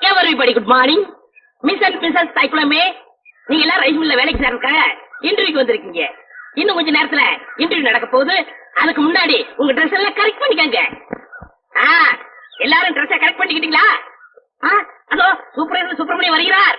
Everybody good morning miss and Mrs சைக்குலமே நீங்க எல்லாம் rice மில்ல வேலைக்கு சேர்றதுக்காக இன்டர்வியூக்கு வந்திருக்கீங்க. இன்னும் கொஞ்ச நேரத்துல இன்டர்வியூ நடக்க போகுது. அதுக்கு முன்னாடி உங்க ட்ரெஸ் எல்லாம் கரெக்ட் பண்ணிக்கங்க. ஆ, எல்லாரும் ட்ரெஸ் கரெக்ட் பண்ணிக்கிட்டீங்களா? ஆ, அதோ சூப்பர் சுப்பிரமணியம் வருகிறார்.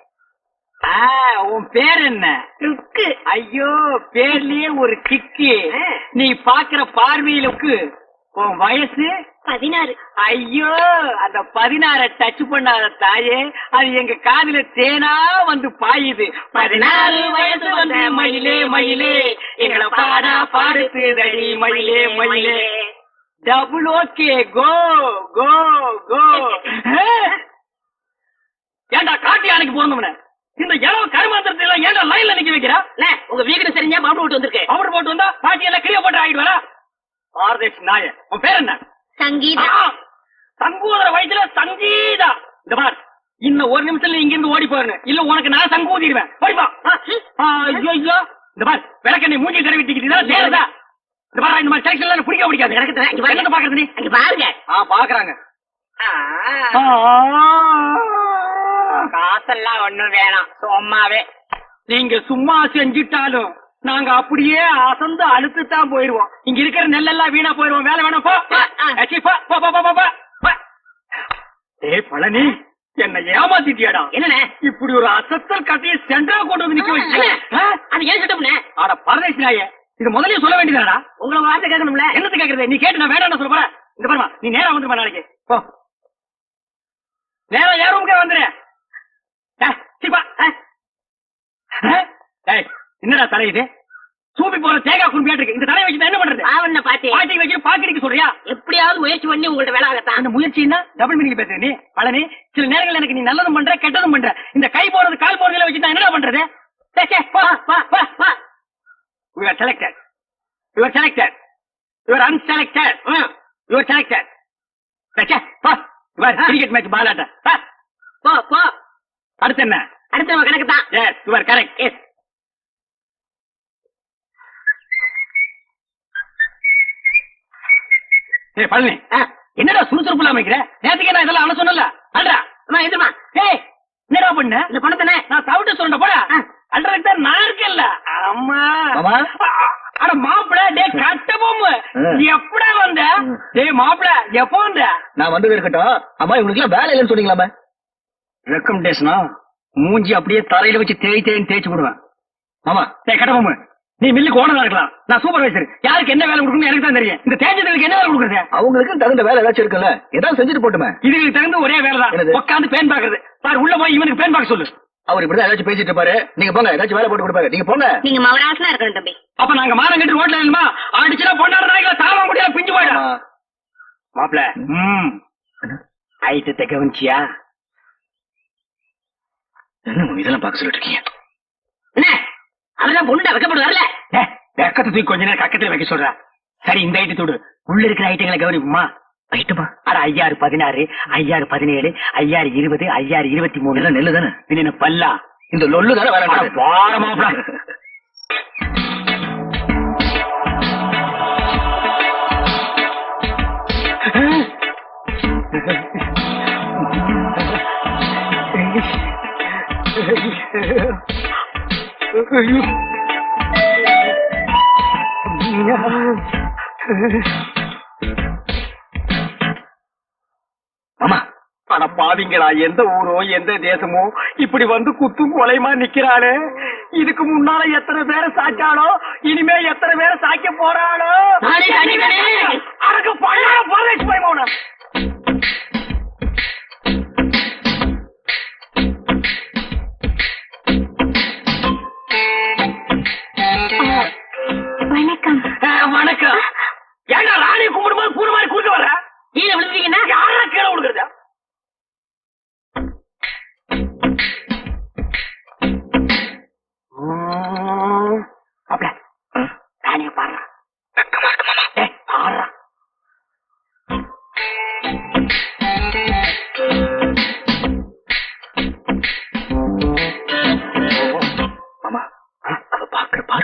உன் பேர் என்ன? ருக்கு. ஐயோ பேர்லயே ஒரு கிக்கு. நீ பாக்குற பார்வையிலுக்கு உன் வயசு? பதினாறு. ஐயோ அந்த பதினாற டச் பண்ணாத தாயே. அது எங்க காதுல தேனா வந்து பாயுது. பதினாறு வயசு வந்து மயிலே மயிலே. எங்களை பாடா பாடுத்துதடி மயிலே மயிலே. டபுள் ஓகே கோ கோ கோ ஏண்டா காட்டி யானைக்கு போனோம்னு இந்த இளவு கருமாந்திரத்தை எல்லாம் ஏன்டா லைன்ல நிக்க வைக்கிறா? அண்ணே, உங்க வீடு சரிஞ்சா பாம்பு விட்டு வந்திருக்கு. பவுடர் போட்டு வந்தா பாட்டி எல்லாம் கிளிய போட்டு ஆகிட்டு வரா பாரதேஷ் நாய உன் பேர் என்ன? சங்கீதா. சங்கூதர வயசுல சங்கீதா. இந்த பார் இன்னும் ஒரு நிமிஷத்துல இங்க இருந்து ஓடி போறேன் இல்ல உனக்கு நான் சங்கூதிடுவேன். போய்ப்பா ஐயோ ஐயோ. இந்த பார் விளக்கண்ணை மூஞ்சி தடவி டிக்கிட்டீங்களா சேருதா இந்த பார் இந்த மாதிரி செலக்ஷன் எல்லாம் பிடிக்க பிடிக்காது. எனக்கு பாக்குறது நீ? அங்க பாருங்க. ஆ பாக்குறாங்க. காசெல்லாம் ஒண்ணும் வேணாம். சும்மாவே. நீங்க சும்மா செஞ்சிட்டாலும் நாங்க அப்படியே அசந்து அழுத்து தான் போயிருவோம் இங்க இருக்கிற நெல்லெல்லாம் வீணா போயிருவோம் வேலை வேணாம் போ. ஏய் பழனி என்ன ஏமாத்திட்டியாடா. என்னண்ணே? இப்படி ஒரு அசத்தல் கட்டையை சென்டா கொண்டு வந்து நிக்க வச்சு அது ஏன் சட்டம்ண்ணே ஆட பரதேசி நாயே இது முதல்லயே சொல்ல வேண்டியதாடா உங்களை வார்த்தை கேட்கணும்ல. என்னத்து கேக்குறது நீ கேட்டு நான் வேண்டாம் சொல்ல போறேன். இந்த பாருமா நீ நேரா வந்துருமா நாளைக்கு. போ. நேரா ஏன் ரூமுக்கே வந்துரு ஏய், சீப்பா, ஏய். ஏய், ஏய், என்னடா தலை இது சூப்பி போற தேங்காய் குறும்பியாட்டு இருக்கு இந்த தலையை வச்சு என்ன பண்றது பாவண்ண பாத்தி பாட்டி வைக்க பாக்கடிக்க சொல்றியா எப்படியாவது முயற்சி பண்ணி உங்கள்ட்ட வேலை ஆகத்தான் அந்த முயற்சின்னா டபுள் மீனிங் பேசுற நீ பழனி சில நேரங்கள் எனக்கு நீ நல்லதும் பண்ற கெட்டதும் பண்ற இந்த கை போறது கால் போறதுல வச்சு நான் என்னடா பண்றது சே, சே, போ, போ, போ, போ. You are selected. You are selected. You are unselected. ம். You are selected. சே, சே, போ. இவர் கிரிக்கெட் மேட்ச் பாலாட்ட போ போ அடுத்து என்ன? அடுத்தவங்க கணக்கு தான். Yes you are correct yes ஏய் பழனி. என்னடா சுறுசுறுப்பு இல்லாம வைக்கிற? நேத்துக்கு நான் இதெல்லாம் அவன சொன்னல அல்றா அம்மா எதுமா? ஏய் என்னடா பண்ண? இந்த பணத்தானே. நான் சவுட்ட சொல்றேன் போடா. தான் நான் இருக்கேன்ல. அம்மா. அட மாப்பிள டேய் கட்ட பொம்மு. எப்படா வந்த. டேய் மாப்பிள எப்போ வந்த? நான் வந்தது இருக்கட்டும். அம்மா இவங்களுக்கு எல்லாம் வேலை இல்லைன்னு சொன்னீங்களாமே ரெக்கமெண்டேஷனா மூஞ்சி அப்படியே தரையில வச்சு தேய் தேய்ன்னு தேய்ச்சு விடுவேன் டேய் கட்ட பொம்மு. நீ மில்லுக்கு ஓனரா இருக்கலாம். நான் சூப்பர்வைசர் யாருக்கு என்ன வேலை கொடுக்கணும் எனக்கு தான் தெரியும். இந்த தேஞ்சதுக்கு என்ன வேலை கொடுக்குறது? அவங்களுக்கு தகுந்த வேலை ஏதாச்சும் இருக்குல்ல? ஏதாவது செஞ்சுட்டு போட்டுமே. இதுக்கு தகுந்த ஒரே வேலை தான்? உட்காந்து பேன் பாக்குறது பாரு உள்ள போய் இவனுக்கு பேன் பார்க்க சொல்லு. அவர் இப்படிதான் ஏதாச்சும் பேசிட்டு இருப்பாரு. நீங்க போங்க ஏதாச்சும் வேலை போட்டு கொடுப்பாரு. நீங்க போங்க. நீங்க மவராசனா இருக்கணும் தம்பி. அப்ப நாங்க மானம் கட்டி ரோட்ல இல்லமா அடிச்சுனா பொண்ணாட நாய்களை தாவ முடியாது பிஞ்சு போயிடும். ஆமா. மாப்பிள ம். ஐட்டத்தை கவனிச்சியா என்ன இதெல்லாம் பார்க்க சொல்லிட்டு இருக்கீங்க என்ன? அவர்தான் பொண்ணு வைக்கப்பட்டு வரல. வெக்கத்தை தூக்கி கொஞ்ச நேரம் கக்கத்துல வைக்க சொல்ற. சரி இந்த ஐட்டத்தோடு உள்ள இருக்கிற ஐட்டங்களை கவனிப்புமா? ஐட்டமா? அட ஐயாறு பதினாறு ஐயாறு பதினேழு ஐயாறு இருபது ஐயாறு இருபத்தி மூணு. நெல்லு தானே பல்லா? இந்த லொல்லு தானே வேலை அட பார மாப்பிள மாமா அட பாவிங்களா எந்த ஊரோ எந்த தேசமோ இப்படி வந்து குத்தும் கொலைமா நிக்கிறாளே. இதுக்கு முன்னால எத்தனை பேரை சாச்சாளோ இனிமே எத்தனை பேரை சாய்க்க போறாளோ?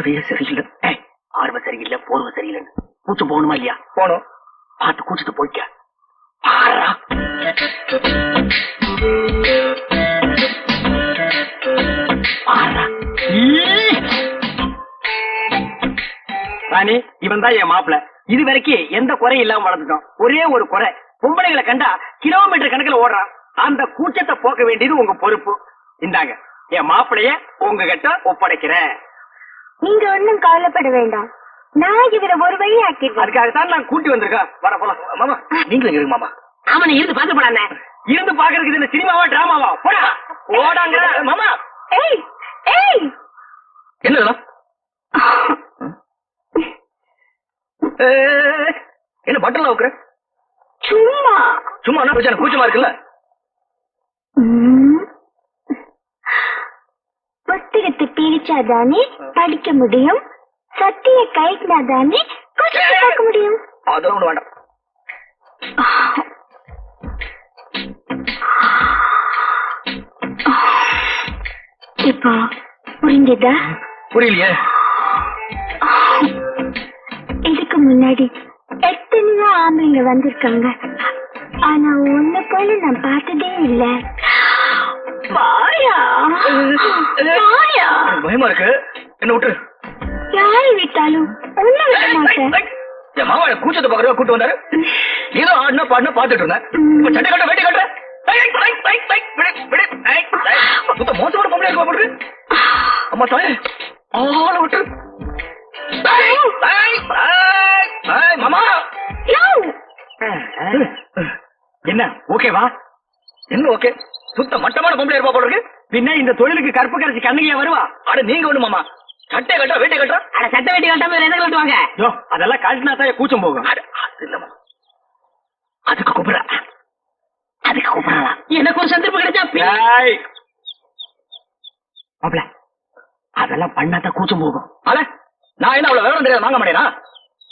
போர்வையே சரியில்லை. ஏய், ஆர்வம் சரியில்லை போர்வை சரியில்லைன்னு. கூச்சம் போகணுமா இல்லையா? போனோம் பார்த்து கூச்சத்தை போய்க்க. பாரா. பாரா. ராணி இவன் தான் என் மாப்பிள. இது வரைக்கும் எந்த குறையும் இல்லாம வளர்ந்துட்டோம். ஒரே ஒரு குறை பொம்பளைங்களை கண்டா கிலோமீட்டர் கணக்குல ஓடுறான். அந்த கூச்சத்தை போக்க வேண்டியது உங்க பொறுப்பு. இந்தாங்க என் மாப்பிளைய உங்ககிட்ட ஒப்படைக்கிறேன். நீங்க ஒண்ணும் கவலைப்பட வேண்டாம். நான் இவரை ஒரு வழி ஆக்கிடுவேன் அதுக்காகத்தான் நான் கூட்டி வந்திருக்கேன். வர போலாம். மாமா நீங்களும் இருங்க மாமா. ஆமா நீ இருந்து பாத்து போடானே இருந்து பாக்குறதுக்கு என்ன சினிமாவா டிராமாவா? போடா. போடாங்க மாமா. ஏய் ஏய். என்ன என்ன பட்டன்லாம் வைக்கிற? சும்மா. சும்மா என்ன பிரச்சனை? கூச்சமா இருக்குல்ல? ம். புத்தகத்தை பிரிச்சாதானே படிக்க முடியும்? சத்திய கைட்னாதானே கொஞ்சம் பார்க்க முடியும்? அதெல்லாம் ஒண்ணு வேண்டாம். இப்போ புரிஞ்சதா? புரியலையே. இதுக்கு முன்னாடி எத்தனையோ ஆம்பளைங்க வந்திருக்காங்க. ஆனா உன்னை போல நான் பார்த்ததே இல்ல. பயமா இருக்கு என்ன விட்டு யாரை விட்டாலும் உன்னை விட மாட்டேன். என் மாமா கூச்சத்தை பாக்குறதா கூட்டு வந்தாரு. ஏதோ ஆடினா பாடினா பாத்துட்டு இருந்தேன். இப்ப சட்டை கட்ட வேட்டி கட்ட மோசமான பொம்பளை இருக்கா. போட்டு அம்மா தாயே. ஆள விட்டு மாமா. என்ன ஓகேவா? என்ன ஓகே? சுத்த மட்டமான பொம்பளை இருப்பா போல இருக்கு. பின்ன இந்த தொழிலுக்கு கற்பு கரைச்சி கண்ணுகையா வருவா? அட நீங்க ஒண்ணு மாமா. சட்டை கட்டா வேட்டி கட்டா அட சட்டை வெட்டி கட்டாம எதை கட்டுவாங்க அதெல்லாம் கழட்டினா தான் கூச்சம் போகும். இல்லம்மா. அதுக்கு கூப்பிடுற. அதுக்கு கூப்பிடலாம் எனக்கு ஒரு சந்தர்ப்பம் கிடைச்சா. மாப்ள அதெல்லாம் பண்ணாதான் கூச்சம் போகும். அட நான் என்ன அவ்வளவு விவரம் தெரியாது வாங்க மாட்டேனா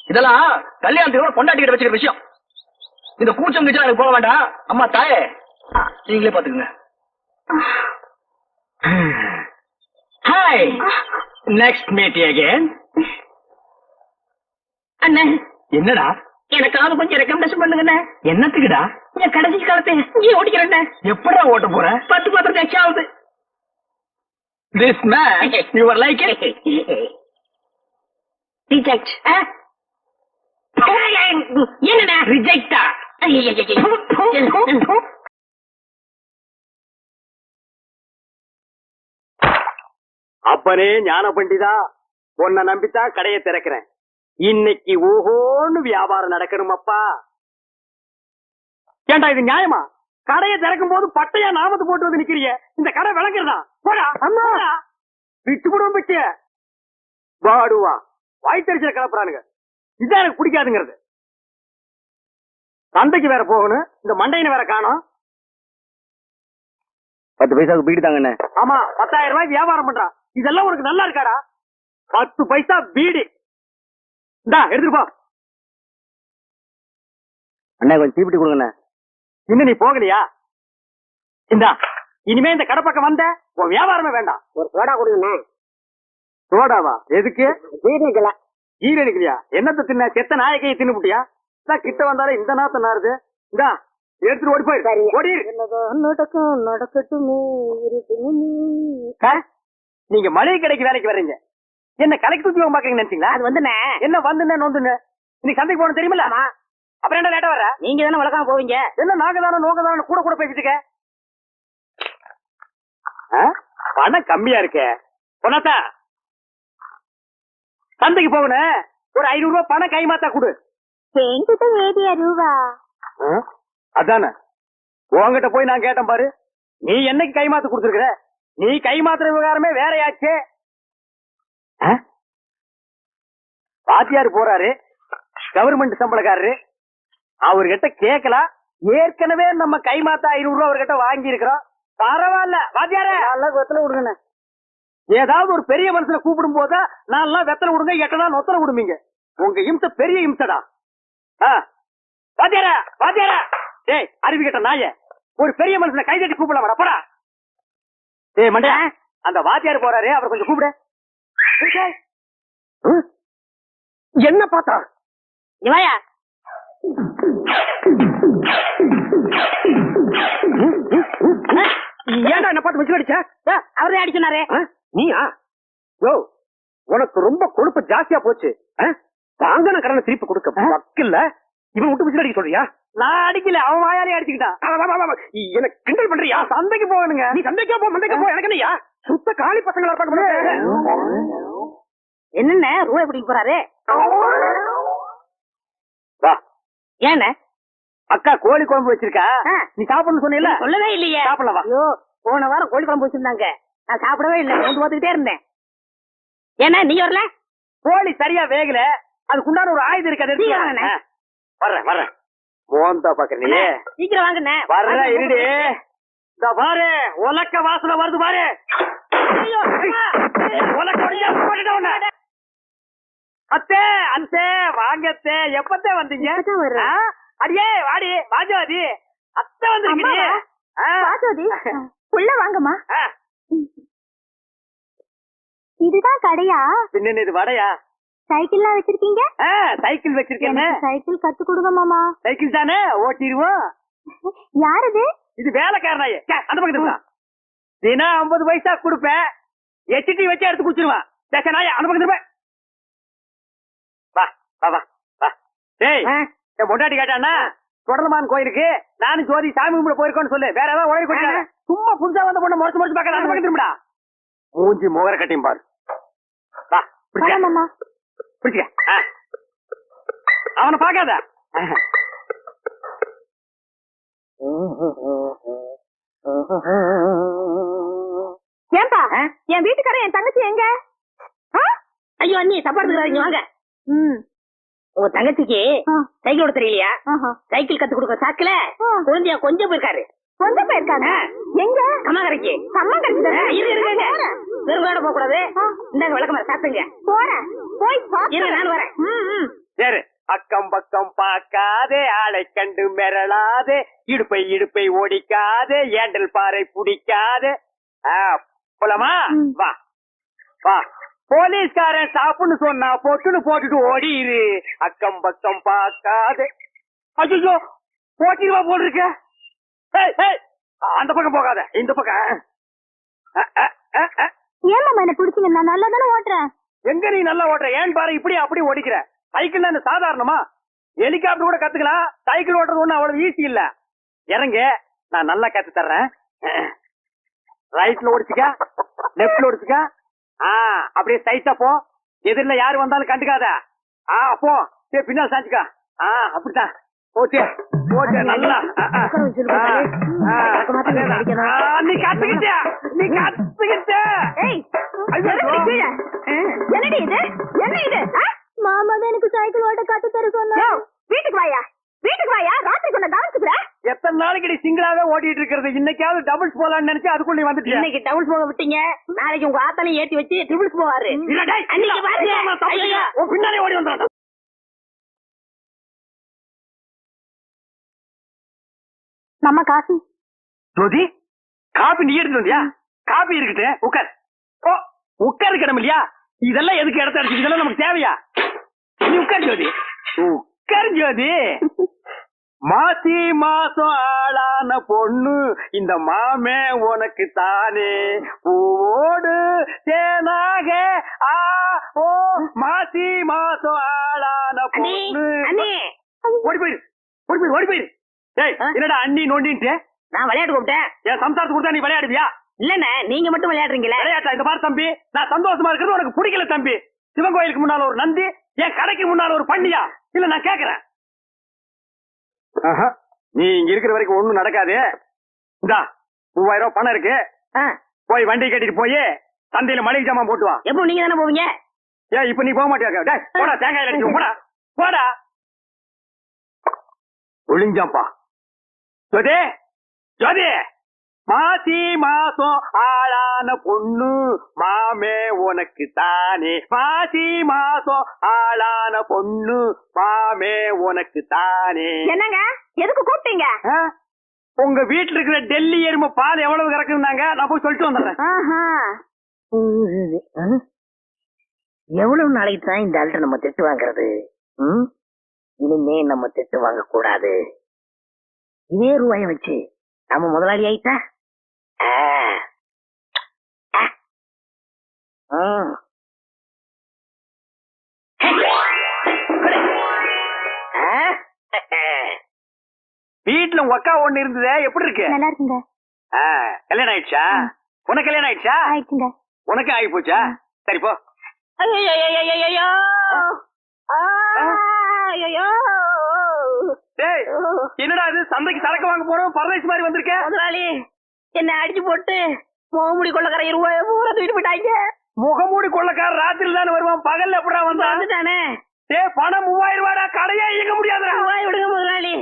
இதெல்லாம் கல்யாணத்துக்கு கூட பொண்டாட்டிக்கிட்ட வச்சுக்கிற விஷயம். இந்த கூச்சம் கிச்சம் எனக்கு போக வேண்டாம். அம்மா தாயே நீங்களே பாத்துக்கங்க ஹாய் நெக்ஸ்ட் மீட் அகைன் அண்ணே. என்னடா? எனக்காவது கொஞ்சம் ரெக்கமெண்டேஷன் பண்ணுங்கண்ணே. என்னத்துக்குடா? என் கடைசி காலத்தை இங்கே ஓடிக்கிறேன் எப்படா ஓட்ட போற? பத்து பத்திரத்தை எக்ஸ்ட்ரா ஆகுது. This man your like reject என்னண்ணே ரிஜெக்டா அப்பனே ஞான பண்டிதா உன்னை நம்பித்தான் கடையை திறக்கிறேன். இன்னைக்கு ஓஹோன்னு வியாபாரம் நடக்கணுமப்பா ஏண்டா இது நியாயமா? கடையை திறக்கும் போது பட்டையா நாமத்து போட்டு வந்து நிக்கிறீங்க இந்த கடை விளங்குறதா போடா அம்மா! விட்டு விடுவோம் பிச்சு வாடுவா வாய்த்தறிச்சல கலப்புறானுங்க இதான் எனக்கு பிடிக்காதுங்கிறது. சந்தைக்கு வேற போகணும். இந்த மண்டையின வேற காணோம். பத்து பைசாவுக்கு பீடி தாங்கண்ணே. ஆமா பத்தாயிரம் ரூபாய் வியாபாரம் பண்றான். இதெல்லாம் உனக்கு நல்லா இருக்காடா? பத்து பைசா பீடி இந்தா எடுத்துட்டு போ. அண்ணா கொஞ்சம் தீப்பிட்டி கொடுங்கண்ணே. இன்னும் நீ போகலையா? இந்தா இனிமே இந்த கடை பக்கம் வந்த உன் வியாபாரமே வேண்டாம். ஒரு சோடா கொடுங்கண்ணே. சோடாவா? எதுக்கு? ஜீரணிக்கல ஈரணிக்கலையா என்னத்த தின்ன? செத்த நாயக்கையை தின்னுபுட்டியா இந்தா கிட்ட வந்தாலே இந்த நாத்த நாருது இந்தா எடுத்துட்டு ஓடி போயிரு. ஓடி நடக்கும் நடக்கட்டுமே. ஆ? நீங்க மளிகை கடைக்கு வேலைக்கு வர்றீங்க. என்ன கலைக்கு உத்தியோகம் பாக்கீங்க நினைச்சீங்களா? அது வந்துண்ணே. என்ன வந்துன்னு நொந்துன்னு இன்னைக்கு சந்தைக்கு போன தெரியுமில்ல? அப்புறம் என்ன லேட்டா வர நீங்க தானே வழக்காம போவீங்க? என்ன நாங்க தானே நோக்க தானே கூட கூட பேசிட்டு இருக்க? பணம் கம்மியா இருக்கே. பொண்ணாத்தா சந்தைக்கு போகணும். ஒரு ஐநூறு ரூபாய் பணம் கைமாத்தா கொடு. என்கிட்ட ரூபா? ஆ? அதானே. உன்கிட்ட போய் நான் கேட்டேன் பாரு. நீ என்னைக்கு கைமாத்து கொடுத்துருக்குற? நீ கைமாத்துற விவகாரமே வேறையாச்சே. ஆ? வாத்தியார் போறாரு. கவர்மெண்ட் சம்பளக்காரரு. அவர்கிட்ட கேட்கலாம். ஏற்கனவே நம்ம கைமாத்த ஐநூறு ரூபாய் அவர்கிட்ட வாங்கி இருக்கிறோம் பரவாயில்ல. வாத்தியார! வெத்தலை விடுங்க ஏதாவது ஒரு பெரிய மனுஷனை கூப்பிடும் போதா நான் எல்லாம் வெத்தலை விடுங்க எட்டனா நொத்தலை விடுவீங்க உங்க இம்சை பெரிய இம்சடா. ஆ. வாத்தியார! வாத்தியார! டேய் அறிவு கேட்ட நாய. ஒரு பெரிய மனுஷனை கை தட்டி கூப்பிடலாம் போடா. டேய் மண்டே. அந்த வாத்தியார் போறாரு அவர் கொஞ்சம் கூப்பிடு. என்ன பார்த்தா? இவாயா? ஏன்டா என்ன பார்த்து வச்சு அடிச்ச? அவரே அடிச்சுனாரே ஆ? நீயா? யோ உனக்கு ரொம்ப கொழுப்பு ஜாஸ்தியா போச்சு. ஆ? வாங்கின கடனை திருப்பி கொடுக்க வக்கில்ல. இவன் விட்டு விசில் அடிக்க சொல்றியா? நான் அடிக்கல அவன் வாயாலே அடிச்சுக்கிட்டான். எனக்கு கிண்டல் பண்றியா? சந்தைக்கு போகணுங்க. நீ சண்டைக்கா போ மண்டைக்கா போ. எனக்கு என்னய்யா? சுத்த காலி பசங்களா இருப்பாங்க என்னென்ன? ரூபாய் பிடிக்க போறாரு. ஏண்ணே அக்கா கோழி குழம்பு வச்சிருக்கா. நீ சாப்பிடணும் சொன்னீல்ல? சொல்லவே இல்லையே. சாப்பிடலாம். ஐயோ போன வாரம் கோழி குழம்பு வச்சிருந்தாங்க. நான் சாப்பிடவே இல்லை. வந்து பார்த்துக்கிட்டே இருந்தேன். ஏன்னா நீ வரல? கோழி சரியா வேகல. அதுக்குண்டான ஒரு ஆயுதம் இருக்கு அதை எடுத்து நீங்க வா. வாங்கண்ணே. ஆ. வர்றேன் வர்றேன். மோந்தா பாக்குறீ சீக்கிரம் வாங்கண்ணே. வர்ற இருடி. இந்த பாரு உலக்க வாசனை வருது பாரு. உலக்க உன்னை. அத்தே அத்தே வாங்கத்தே எப்பத்தே வந்தீங்க? அடியே வாடி வாஜாதி. அத்தை வந்திருக்கீங்க? பாசோதி உள்ள வாங்கம்மா. இதுதான் கடையா? பின்ன இது வடையா? சைக்கிள்லாம் வச்சிருக்கீங்க? சைக்கிள் வச்சிருக்கேன். சைக்கிள் கத்து கொடுங்க மாமா. சைக்கிள் தானே? ஓட்டிடுவோம். யாருது? இது வேலைக்காரனாயே ச்சே, அந்த பக்கத்துல வா. தினம் ஐம்பது பைசா கொடுப்பேன். எச்டி வச்சு எடுத்து குடிச்சிருவான் நாயா அந்த பக்கத்துல. வா வா வா வா. டேய் என் பொண்டாட்டி கேட்டானா தொடர்மான் கோயிலுக்கு நானும் ஜோதி சாமி கும்பிட போயிருக்கோன்னு சொல்லு. வேற ஏதாவது கொண்டாட சும்மா புதுசா வந்த பொண்ணு முறைச்சு முறைச்சு பார்க்க அந்த மூஞ்சி முகர கட்டியும் பாரு. வா பிடிச்ச பிடிச்சிக்க. அவனை பார்க்காத. ஏன்பா? என் வீட்டுக்காரன் என் தங்கச்சி எங்க? ஐயோ அண்ணி தப்பா எடுத்துக்கிறாங்க வாங்க. உங்க தங்கச்சிக்கு. சைக்கிள் ஓட தெரியலையா. சைக்கிள் கத்து கொடுக்க சாக்குல. குழந்தைய கொஞ்சம் போயிருக்காரு. கொஞ்சம் போயிருக்காங்க எங்க? கம்மாக்கரைக்கு கம்மங்கரைக்கு தானே? இரு இருங்க வெறுங்கோட போக கூடாது இந்தாங்க விளக்கமாற சாப்பிடுங்க. போறேன். போய் நான் வரேன். சரி. அக்கம் பக்கம் பார்க்காதே ஆளை கண்டு மிரளாதே இடுப்பை இடுப்பை ஓடிக்காதே ஏண்டல் பாறை பிடிக்காதே. ஆ, போலாமா. வா. வா. போலீஸ்காரன் சாப்புன்னு சொன்னா பொட்டுன்னு போட்டுட்டு ஓடிரு. அக்கம் பக்கம் பார்க்காதே. ஐயோ போட்டிருவா போல் இருக்க அந்த பக்கம் போகாத இந்த பக்கம். அ, அ. ஏன் மாமா என்ன பிடிச்சிங்க? நான் நல்லா தானே ஓட்டுறேன். எங்க நீ நல்லா ஓட்டுற ஏன் பாரு இப்படி அப்படி ஓடிக்கிற? சைக்கிள் என்ன சாதாரணமா? ஹெலிகாப்டர் கூட கத்துக்கலாம். சைக்கிள் ஓட்டுறது ஒண்ணு அவ்வளவு ஈஸி இல்ல. இறங்க. நான் நல்லா கத்து தர்றேன். ரைட்ல ஓடிச்சுக்க. லெப்ட்ல ஓடிச்சுக்க. ஆ அப்படியே ஸ்ட்ரைட்டா போ. எதிரில யாரு வந்தாலும் கண்டுக்காத. ஆ அப்போ சரி பின்னால் சாஞ்சுக்கா. ஆ அப்படித்தான். நல்லா. பக்கமாத்தி நீ கத்துக்கிட்ட நீ கத்துக்கிட்ட. என்னடி இது? என்ன இது? மாமா தான் எனக்கு சைக்கிள் ஓட்ட கத்து தர சொன்னா வீட்டுக்கு வாயா? வீட்டுக்கு வாயா? ராத்திரி கொண்ட கவனிச்சுக்கிற எத்தனை நாளைக்கு நீ சிங்கிளாவே ஓட்டிட்டு இருக்கிறது? இன்னைக்காவது டபுள்ஸ் போலாம்னு நினைச்சு அதுக்குள்ள நீ வந்துட்டியா? இன்னைக்கு டவுன்ஸ் போக விட்டீங்க. நாளைக்கு உங்க ஆத்தாலையும் ஏத்தி வச்சு ட்ரிபிள்ஸ் போவாரு. இல்ல, டேய், அன்னைக்கு மாமா காஃபி. ஜோதி காபி நீ எடுத்து வந்தியா? காபி இருக்குது உட்கார். ஓ உட்காரு கிடம இல்லையா? இதெல்லாம் எதுக்கு இடத்த அடிச்சு இதெல்லாம் நமக்கு தேவையா? நீ உட்கார் ஜோதி. உட்கார் ஜோதி. மாசி மாசம் ஆளான பொண்ணு இந்த மாமே உனக்கு தானே. பூவோடு தேனாக ஆ ஓ மாசி மாசம் ஆளான பொண்ணு. ஓடி போயிரு ஓடி போயிரு ஓடி போயிரு. டேய்? என்னடா அண்ணி நோண்டின்ட்டு? நான் விளையாட்டு கூப்பிட்டேன். என் சம்சாரத்துக்கு கொடுத்தா நீ விளையாடுவியா? இல்லண்ணே நீங்க மட்டும் விளையாடுறீங்களே? விளையாட்டா இந்த பாரு தம்பி. நான் சந்தோஷமா இருக்கிறது உனக்கு பிடிக்கல தம்பி. சிவன் கோயிலுக்கு முன்னால ஒரு நந்தி என் கடைக்கு முன்னால ஒரு பண்ணியா இல்ல நான் கேக்குறேன். ஆஹா, நீ இங்க இருக்கிற வரைக்கும் ஒண்ணும் நடக்காது. இந்தா மூவாயிரம் ரூபாய் பணம் இருக்கு. ஆ, போய் வண்டி கட்டிட்டு போய் சந்தையில மளிகை ஜாமான் போட்டு வா. எப்போ நீங்க தானே போவீங்க? ஏன் இப்ப நீ போக மாட்டியா டேய் போடா தேங்காய் போடா. போடா. ஒளிஞ்சாம்பா. ஜோதி ஜோதி மாசி மாசம் ஆளான பொண்ணு மாமே உனக்கு தானே. மாசி மாசம் ஆளான பொண்ணு மாமே உனக்கு தானே. என்னங்க? எதுக்கு கூப்பிட்டீங்க? உங்க வீட்டுல இருக்கிற டெல்லி எருமை பால் எவ்வளவு கறக்குனாங்க நான் போய் சொல்லிட்டு வந்துடுறேன். ஆஹா. எவ்வளவு நாளைக்கு தான் இந்த ஆள்கிட்ட நம்ம திட்டு வாங்குறது? இனிமே நம்ம திட்டு வாங்க கூடாது இதே ரூபாய வச்சு நம்ம முதலாளி ஆயிட்டா. வீட்டுல அக்கா ஒண்ணு இருந்ததே எப்படி இருக்கு? நல்லா இருக்குங்க. ஆ, கல்யாணம் ஆயிடுச்சா? உனக்கு கல்யாணம் ஆயிடுச்சா? ஆயிடுச்சுங்க. உனக்கு ஆகி போச்சா? சரி போ. ஐயையையையையோ. டேய் என்னடா இது? சந்தைக்கு சரக்கு வாங்க போறோம் பரதேசி மாதிரி வந்திருக்க. முதலாளி என்ன அடிச்சு போட்டு முகமுடி கொள்ளக்கார ரூபாய பூரா தூக்கிட்டு போயிட்டாங்க. முகமூடி கொள்ளக்கார ராத்திரி தானே வருவான்? பகல்ல எப்படா வந்தான் வந்துட்டானே. டேய் பணம் மூவாயிரம் ரூபாடா கடையே இயங்க முடியாதுடா. ரூபாய் விடுங்க முதலாளி.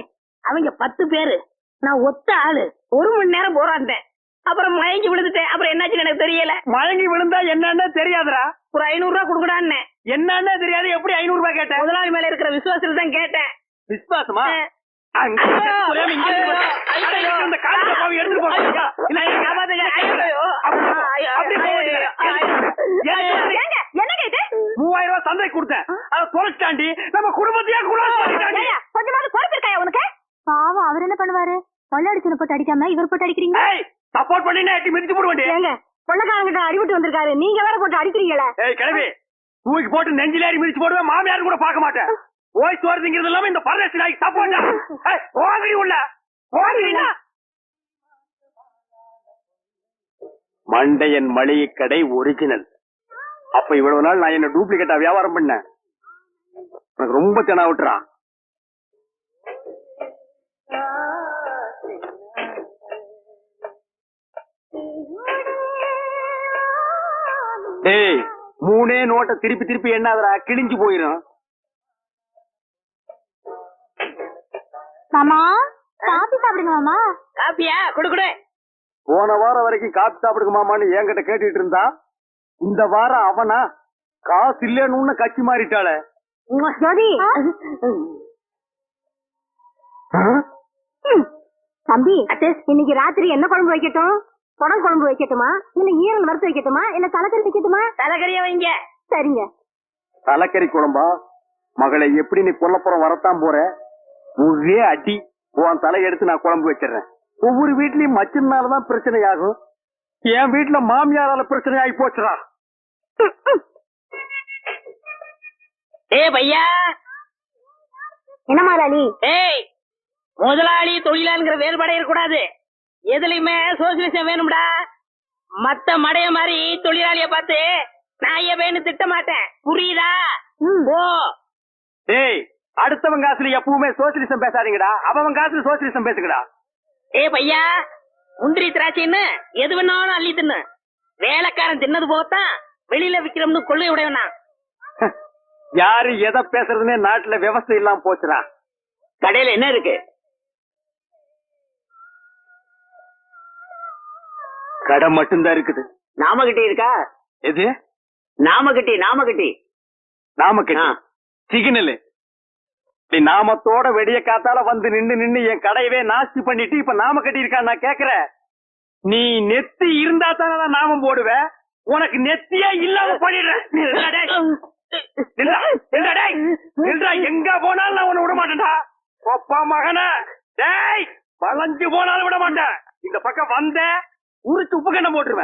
அவங்க பத்து பேரு. நான் ஒத்த ஆளு. ஒரு மணி நேரம் போராட்டேன் அப்புறம் மயங்கி விழுந்துட்டேன். அப்புறம் என்னாச்சுன்னு எனக்கு தெரியல. மயங்கி விழுந்தா என்னன்னு தெரியாதுடா. ஒரு ஐநூறு ரூபாய் கொடுக்கடான்னு என்னன்னு தெரியாது. எப்படி ஐநூறு ரூபாய் கேட்ட முதலாளி மேல இருக்கிற விசுவாசத்தில் தான் கேட்டேன். விசுவாசமா? என்னங்க இது? மூவாயிரம் ரூபாய் சந்தைக்கு கொடுத்தேன். அதை தொலைச்சிட்டாண்டி. நம்ம குடும்பத்தையே கொஞ்சமாவது பொறுப்பு இருக்காயா உனக்கு? பாவம் அவர் என்ன பண்ணுவாரு? கொள்ளடிச்சனை போட்டு அடிக்காம இவர் போட்டு அடிக்கிறீங்க சப்போர்ட் பண்ணினே எட்டி மிதிச்சு ஏங்க கொள்ளக்காரங்கிட்ட அடிபட்டு வந்திருக்காரு. நீங்க வேற போட்டு அடிக்கிறீங்களே. ஏய் கிளவி தூக்கி போட்டு நெஞ்சில ஏறி மிதிச்சு போடுவேன். மாமியார் கூட பார்க்க மாட்டேன். ஓய் சோறுங்கிறது இல்லாம இந்த பரதேசி நாய்க்கு சப்போர்ட் போகடி உள்ள. போகடினா மண்டையன் மளிகை கடை ஒரிஜினல் அப்ப இவ்வளவு நாள் நான் என்ன டூப்ளிகேட்டா வியாபாரம் பண்ணேன்? எனக்கு ரொம்ப தெனா விட்டுறான் டேய் மூணே நோட்டை திருப்பி திருப்பி எண்ணாதடா கிழிஞ்சு போயிரும். மாமா காபி சாப்பிடுங்க மாமா. காப்பியா கொடு கொடு. போன வாரம் வரைக்கும் காப்பி சாப்பிடுங்க மாமான்னு என்கிட்ட கேட்டுட்டு இருந்தா? இந்த வாரம் அவனா காசு இல்லன்னு கட்சி மாறிட்டாளே. ஜோதி. தம்பி இன்னைக்கு ராத்திரி என்ன குழம்பு வைக்கட்டும்? குடம் குழம்பு வைக்கட்டுமா? இல்ல ஈரல் வறுத்து வைக்கட்டுமா? இல்ல தலைக்கறி வைக்கட்டுமா? தலைக்கறிய வைங்க. சரிங்க. தலைக்கறி குழம்பா? மகளை எப்படி நீ கொல்லப்புறம் வரத்தான் போற? ஒரே அடி. உன் தலை எடுத்து நான் குழம்பு வச்சிடுறேன். ஒவ்வொரு வீட்லயும் மச்சனாலதான் பிரச்சனை ஆகும் என் வீட்டுல மாமியாரால பிரச்சனை ஆகி போச்சுடா. ஏய் பையா. என்ன முதலாளி ஏய் முதலாளி தொழிலாளிங்கிற வேறுபாடே இருக்கக்கூடாது. எதுலயுமே சோசியலிசம் வேணும்டா. மத்த மடைய மாதிரி தொழிலாளிய பார்த்து நான் ஏன் திட்ட மாட்டேன் புரியுதா? ம். ஓ டேய் அடுத்தவன் காசுல எப்பவுமே சோசியலிசம் பேசாதீங்கடா. அவன் காசுல சோசியலிசம் பேசுங்கடா. ஏய் பையா முந்திரி திராட்சைன்னு எது வேணாலும் அள்ளி தின்னு. வேலைக்காரன் தின்னது போகத்தான் வெளியில விக்கிறோம்னு கொள்ளை உடையவனா? யாரு எதை பேசுறதுன்னே நாட்டுல விவசாயம் இல்லாம போச்சுடா. கடையில என்ன இருக்கு? கடை மட்டும்தான் இருக்குது. நாமகிட்டி இருக்கா? எது? நாமகிட்டி நாமகிட்டி நாமக்கல் சிக்னல். நீ நாமத்தோட வெடிய காத்தால வந்து நின்னு நின்னு என் கடையவே நாஸ்தி பண்ணிட்டு இப்ப நாம கட்டியிருக்கான் நான் கேக்குறேன். நீ நெத்தி இருந்தா தானே நாமம் போடுவ? உனக்கு நெத்தியே இல்லாம பண்ணிடுறேன் எங்க போனாலும் நான் உன்னை விட மாட்டேன்டா. ஒப்பா மகன. டேய் வளைஞ்சு போனாலும் விட மாட்டேன். இந்த பக்கம் வந்த உரிச்சு உப்பு கண்ணம் போட்டுருவேன்.